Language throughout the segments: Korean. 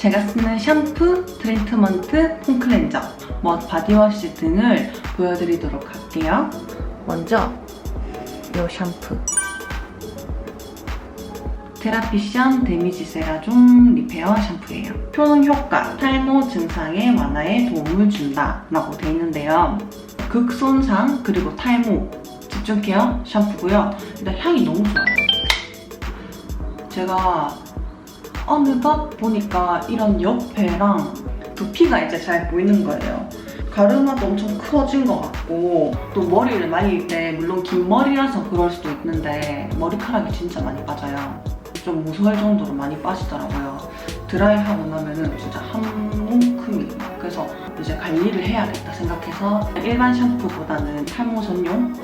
제가 쓰는 샴푸, 트리트먼트, 폼클렌저, 뭐 바디워시 등을 보여드리도록 할게요. 먼저 이 샴푸. 테라피션 데미지 세라좀 리페어 샴푸예요. 효능 효과, 탈모 증상의 완화에 도움을 준다 라고 되어 있는데요. 극손상 그리고 탈모 집중 케어 샴푸고요. 일단 향이 너무 좋아요. 제가 어느덧 보니까 이런 옆에랑 두피가 이제 잘 보이는 거예요. 가르마도 엄청 커진 것 같고 또 머리를 말릴 때 물론 긴 머리라서 그럴 수도 있는데 머리카락이 진짜 많이 빠져요. 좀 무서울 정도로 많이 빠지더라고요. 드라이하고 나면은 진짜 한 움큼이 그래서 이제 관리를 해야겠다 생각해서 일반 샴푸보다는 탈모 전용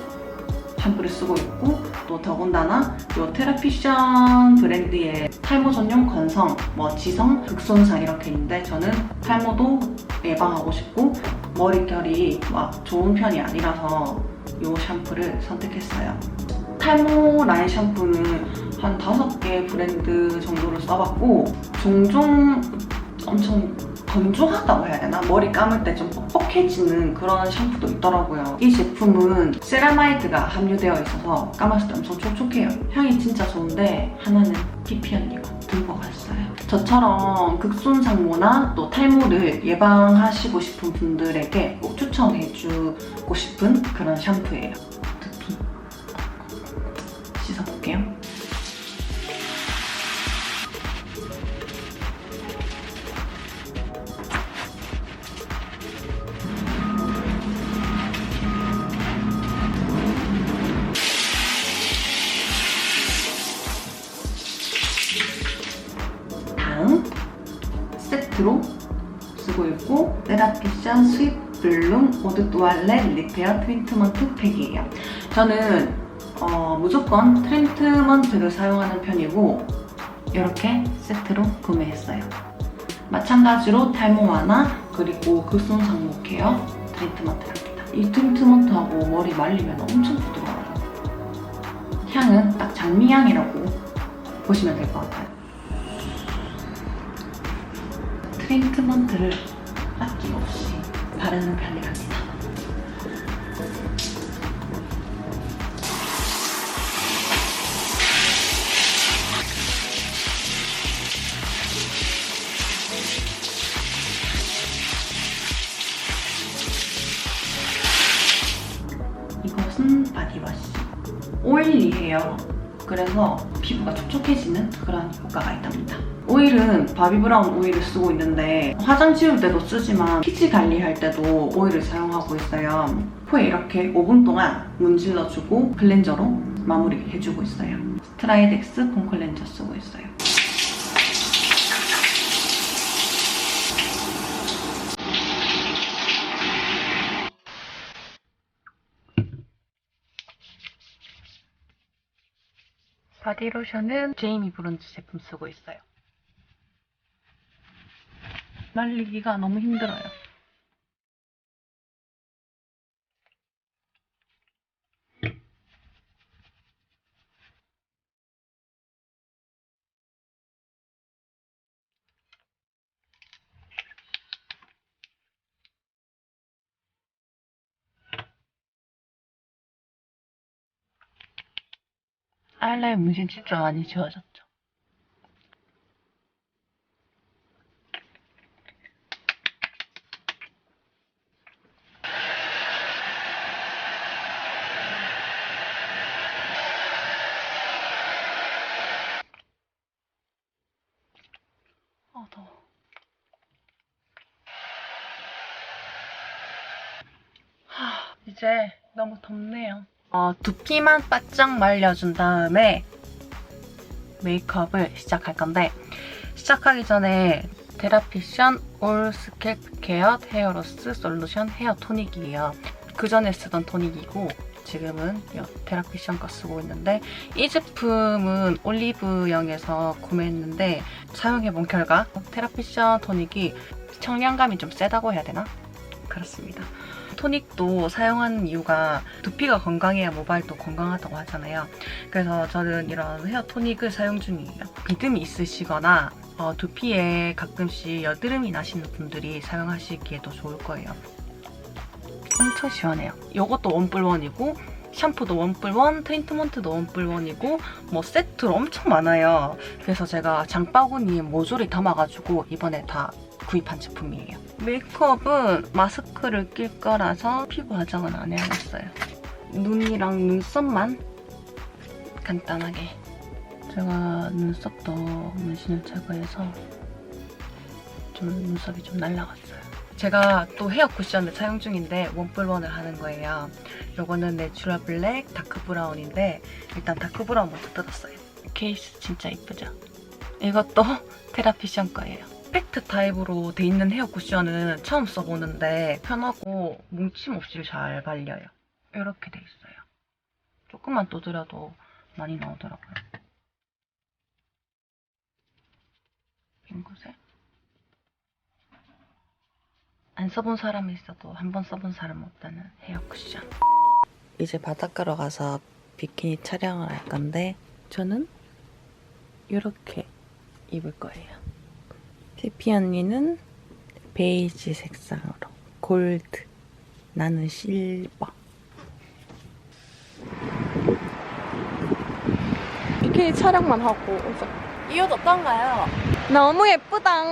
샴푸를 쓰고 있고 또 더군다나 이 테라피션 브랜드의 탈모 전용 건성, 뭐 지성, 극손상 이렇게 있는데 저는 탈모도 예방하고 싶고 머릿결이 막 좋은 편이 아니라서 이 샴푸를 선택했어요. 탈모 라인 샴푸는 한 다섯 개 브랜드 정도를 써봤고 종종 엄청 건조하다고 해야 되나? 머리 감을 때 좀 뻑뻑해지는 그런 샴푸도 있더라고요. 이 제품은 세라마이드가 함유되어 있어서 감았을 때 엄청 촉촉해요. 향이 진짜 좋은데 하나는 피피 언니가 들고 갔어요. 저처럼 극손상모나 또 탈모를 예방하시고 싶은 분들에게 꼭 추천해주고 싶은 그런 샴푸예요. 니트로 쓰고 있고 레라피션 스윗 블룸 오드 또알렛 리페어 트리트먼트 팩이에요. 저는 어, 무조건 트리트먼트를 사용하는 편이고 이렇게 세트로 구매했어요. 마찬가지로 탈모 완화 그리고 급성 장목 케어 트리트먼트랍니다. 이 트리트먼트하고 머리 말리면 엄청 부드러워요. 향은 딱 장미향이라고 보시면 될 것 같아요. 트리트먼트를 아낌없이 바르는 편이랍니다. 이것은 바디워시. 오일리해요. 그래서 피부가 촉촉해지는 그런 효과가 있답니다. 오일은 바비브라운 오일을 쓰고 있는데 화장 지울 때도 쓰지만 피지 관리할 때도 오일을 사용하고 있어요. 코에 이렇게 5분 동안 문질러주고 클렌저로 마무리해주고 있어요. 스트라이덱스 폼 클렌저 쓰고 있어요. 바디로션은 제이미 브론즈 제품 쓰고 있어요. 말리기가 너무 힘들어요. 아이라인 문신 진짜 많이 지워졌죠. 아, 더워. 하, 이제 너무 덥네요. 어, 두피만 바짝 말려준 다음에 메이크업을 시작할 건데 시작하기 전에 테라피션 올 스캘프 케어 헤어로스 솔루션 헤어 토닉이에요. 그 전에 쓰던 토닉이고 지금은 이 테라피션 거 쓰고 있는데 이 제품은 올리브영에서 구매했는데 사용해본 결과 테라피션 토닉이 청량감이 좀 세다고 해야 되나? 그렇습니다. 토닉도 사용하는 이유가 두피가 건강해야 모발도 건강하다고 하잖아요. 그래서 저는 이런 헤어 토닉을 사용 중이에요. 비듬이 있으시거나 어, 두피에 가끔씩 여드름이 나시는 분들이 사용하시기에도 좋을 거예요. 엄청 시원해요. 이것도 원뿔원이고 샴푸도 원뿔원, 트리트먼트도 원뿔원이고 뭐 세트로 엄청 많아요. 그래서 제가 장바구니에 모조리 담아가지고 이번에 다 구입한 제품이에요. 메이크업은 마스크를 낄 거라서 피부 화장은 안 해야겠어요. 눈이랑 눈썹만 간단하게. 제가 눈썹도 문신을 제거해서 좀 눈썹이 좀 날라갔어요. 제가 또 헤어 쿠션을 사용 중인데 원뿔원을 하는 거예요. 요거는 내추럴 블랙 다크 브라운인데 일단 다크 브라운 먼저 뜯었어요. 케이스 진짜 이쁘죠? 이것도 테라피션 거예요. 팩트 타입으로 돼 있는 헤어 쿠션은 처음 써보는데 편하고 뭉침 없이 잘 발려요. 이렇게 돼 있어요. 조금만 두드려도 많이 나오더라고요. 핑크색? 안 써본 사람이 있어도 한 번 써본 사람 없다는 헤어 쿠션. 이제 바닷가로 가서 비키니 촬영을 할 건데 저는 이렇게 입을 거예요. 피피 언니는 베이지 색상으로 골드 나는 실버 비키니 촬영만 하고 오자. 이 옷 어떤가요? 너무 예쁘다.